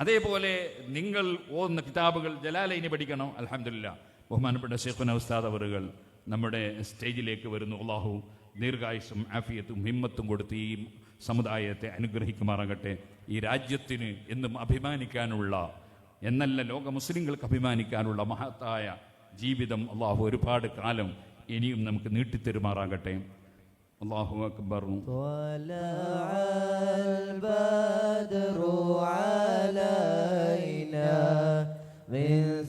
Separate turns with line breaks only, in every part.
അതേപോലെ നിങ്ങൾ ഓന്ന കിതാബുകൾ ജലാലൈനി പഠിക്കണം? അലഹമില്ല ബഹുമാനപ്പെട്ട ഷെയ്ഖുന ഉസ്താദ് അവറുകൾ നമ്മുടെ സ്റ്റേജിലേക്ക് വരുന്നു. അള്ളാഹു ദീർഘായുസും ആഫിയത്തും ഹിമ്മത്തും കൊടുത്ത് ഈ സമുദായത്തെ അനുഗ്രഹിക്കുമാറാകട്ടെ. ഈ രാജ്യത്തിന് എന്നും അഭിമാനിക്കാനുള്ള എന്നല്ല ലോക മുസ്ലിങ്ങൾക്ക് അഭിമാനിക്കാനുള്ള മഹത്തായ ജീവിതം അള്ളാഹു ഒരുപാട് കാലം ഇനിയും നമുക്ക് നീട്ടിത്തരുമാറാകട്ടെ. അള്ളാഹു അക്ബർ.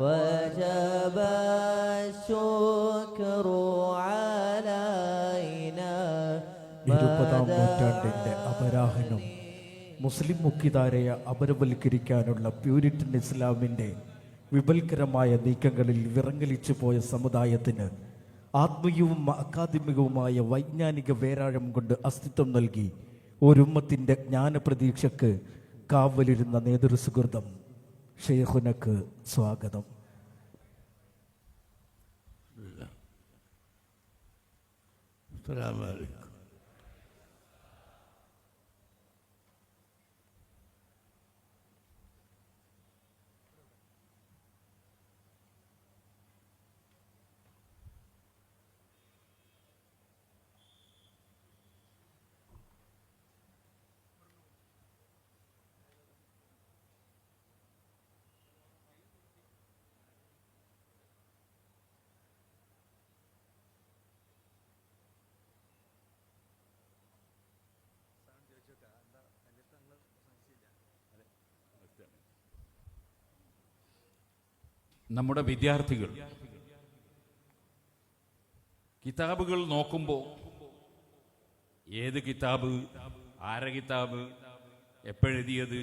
وجب الشكر علينا
ഇരുപതാം നൂറ്റാണ്ടിന്റെ അപരാഹനം മുസ്ലിം മുഖ്യധാരയെ അപരവൽക്കരിക്കാനുള്ള പ്യൂരിറ്റൻ ഇസ്ലാമിന്റെ വിപൽക്കരമായ നീക്കങ്ങളിൽ വിറങ്ങലിച്ചു പോയ സമുദായത്തിന് ആത്മീയവും അക്കാദമികവുമായ വൈജ്ഞാനിക വേരാഴം കൊണ്ട് അസ്തിത്വം നൽകി ഒരുമ്മത്തിന്റെ ജ്ഞാനപ്രതീക്ഷക്ക് കാവലിരുന്ന നേതൃസുഹൃതം ഷെയ്ഖുനക്ക് സ്വാഗതം
അസ്സലാമു അലൈക്കും
നമ്മുടെ വിദ്യാർത്ഥികൾ കിതാബുകൾ നോക്കുമ്പോൾ ഏത് കിതാബ് ആര കിതാബ് എപ്പോഴെഴുതിയത്